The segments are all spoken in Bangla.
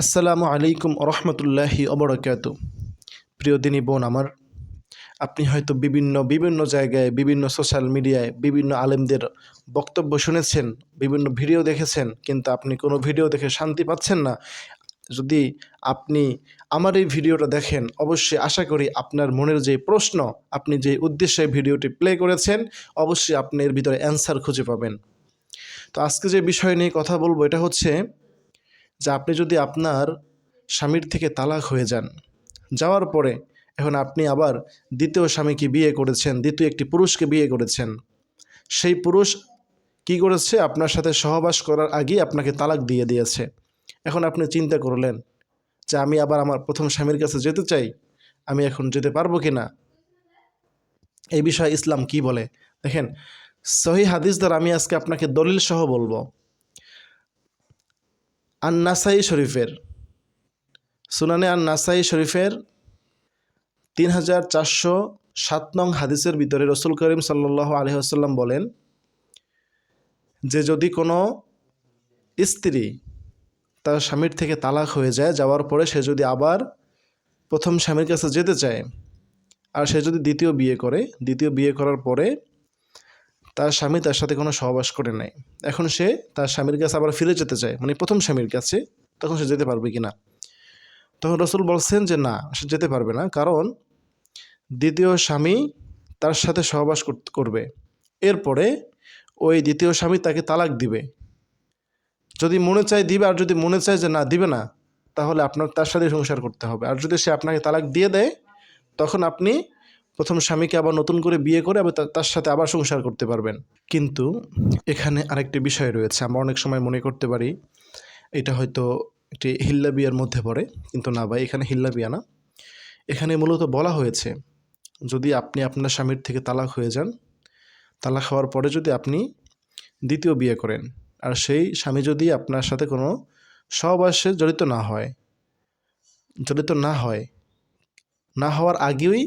আসসালামু আলাইকুম রহমতুল্লাহি অবরকাত প্রিয় দিনী বোন আমার, আপনি হয়তো বিভিন্ন বিভিন্ন জায়গায়, বিভিন্ন সোশ্যাল মিডিয়ায় বিভিন্ন আলেমদের বক্তব্য শুনেছেন, বিভিন্ন ভিডিও দেখেছেন, কিন্তু আপনি কোনো ভিডিও দেখে শান্তি পাচ্ছেন না। যদি আপনি আমার এই ভিডিওটা দেখেন, অবশ্যই আশা করি আপনার মনের যে প্রশ্ন, আপনি যে উদ্দেশ্যে ভিডিওটি প্লে করেছেন, অবশ্যই আপনি এর ভিতরে অ্যান্সার খুঁজে পাবেন। তো আজকে যে বিষয় নিয়ে কথা বলব, এটা হচ্ছে যে আপনি যদি আপনার স্বামীর থেকে তালাক হয়ে যান, যাওয়ার পরে এখন আপনি আবার দ্বিতীয় স্বামীকে বিয়ে করেছেন, দ্বিতীয় একটি পুরুষকে বিয়ে করেছেন, সেই পুরুষ কি করেছে? আপনার সাথে সহবাস করার আগেই আপনাকে তালাক দিয়ে দিয়েছে। এখন আপনি চিন্তা করলেন যে আমি আবার আমার প্রথম স্বামীর কাছে যেতে চাই, আমি এখন যেতে পারব কি না? এই বিষয়ে ইসলাম কি বলে? দেখেন, সহি হাদিস দ্বারা আমি আজকে আপনাকে দলিল সহ বলব। আন নাসাই শরীফের, সুনানে আন্নাসাই শরীফের তিন হাজার চারশো সাত নং হাদিসের ভিতরে রসুল করিম সাল্লাহ আলহিহাসাল্লাম বলেন, যে যদি কোনো স্ত্রী তার স্বামীর থেকে তালাক হয়ে যায়, যাওয়ার পরে সে যদি আবার প্রথম স্বামীর কাছে যেতে চায়, আর সে যদি দ্বিতীয় বিয়ে করে, দ্বিতীয় বিয়ে করার পরে তার স্বামী তার সাথে কোনো সহবাস করে নেয় এখন সে তার স্বামীর কাছে আবার ফিরে যেতে চায়। মানে প্রথম স্বামীর কাছে, তখন সে যেতে পারবে কি না তখন রসুল বলছেন যে, না, সে যেতে পারবে না। কারণ দ্বিতীয় স্বামী তার সাথে সহবাস কর- করবে। এরপরে ওই দ্বিতীয় স্বামী তাকে তালাক দিবে। যদি মনে চায় দিবে, আর যদি মনে চায় যে, না, দিবে না, তাহলে আপনার, তার সাথে সংসার করতে হবে। আর যদি সে আপনাকে তালাক দিয়ে দেয়, তখন আপনি প্রথম স্বামীকে আবার নতুন করে বিয়ে করে আবার তার সাথে আবার সংসার করতে পারবেন। কিন্তু এখানে আরেকটি বিষয় রয়েছে, আমরা অনেক সময় মনে করতে পারি, এটা হয়তো একটি হিল্লা বিয়ার মধ্যে পড়ে, কিন্তু না ভাই, এখানে হিল্লা বিয়া না। এখানে মূলত বলা হয়েছে, যদি আপনি আপনার স্বামীর থেকে তালাক হয়ে যান, তালাক হওয়ার পরে যদি আপনি দ্বিতীয় বিয়ে করেন, আর সেই স্বামী যদি আপনার সাথে কোনো সহবাসে জড়িত না হয়, জড়িত না হয়, না হওয়ার আগেই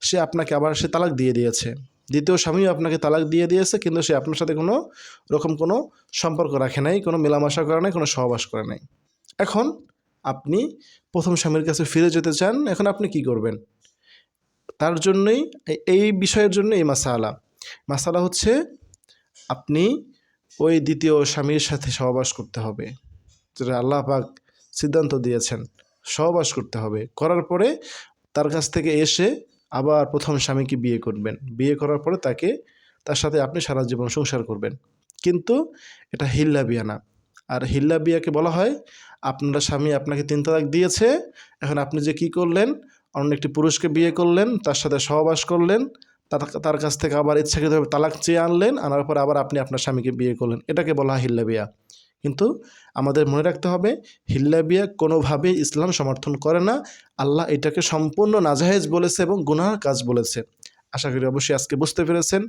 সে আপনাকে আবার সে তালাক দিয়ে দিয়েছে। দ্বিতীয় স্বামীও আপনাকে তালাক দিয়ে দিয়েছে, কিন্তু সে আপনার সাথে কোনো রকম কোনো সম্পর্ক রাখে নাই, কোনো মেলামেশা করে নাই, কোনো সহবাস করে নাই। এখন আপনি প্রথম স্বামীর কাছে ফিরে যেতে চান, এখন আপনি কি করবেন? তার জন্যই, এই- বিষয়ের জন্য এই মাসালা। মাসালা হচ্ছে আপনি ওই দ্বিতীয় স্বামীর সাথে সহবাস করতে হবে, যেটা আল্লাহ পাক সিদ্ধান্ত দিয়েছেন, সহবাস করতে হবে। করার পরে তার কাছ থেকে এসে আবার প্রথম স্বামীকে বিয়ে করবেন। বিয়ে করার পরে তাকে, তার সাথে আপনি সারা জীবন সংসার করবেন। কিন্তু এটা হিল্লা বিয়া না। আর হিল্লা বিয়াকে বলা হয়, আপনার স্বামী আপনাকে তিন তালাক দিয়েছে, এখন আপনি যে কি করলেন, অন্য একটি পুরুষকে বিয়ে করলেন, তার সাথে সহবাস করলেন, তার কাছ থেকে আবার ইচ্ছাকৃতভাবে তালাক চেয়ে আনলেন, আনার পর আবার আপনি আপনার স্বামীকে বিয়ে করলেন। এটাকে বলা হয় হিল্লা বিয়া। কিন্তু আমাদের মনে রাখতে হবে, হিল্লাবিয়া কোনোভাবেই ইসলাম সমর্থন করে না। আল্লাহ এটাকে সম্পূর্ণ নাজাহেজ বলেছে এবং গুনার কাজ বলেছে। আশা করি অবশ্যই আজকে বুঝতে পেরেছেন।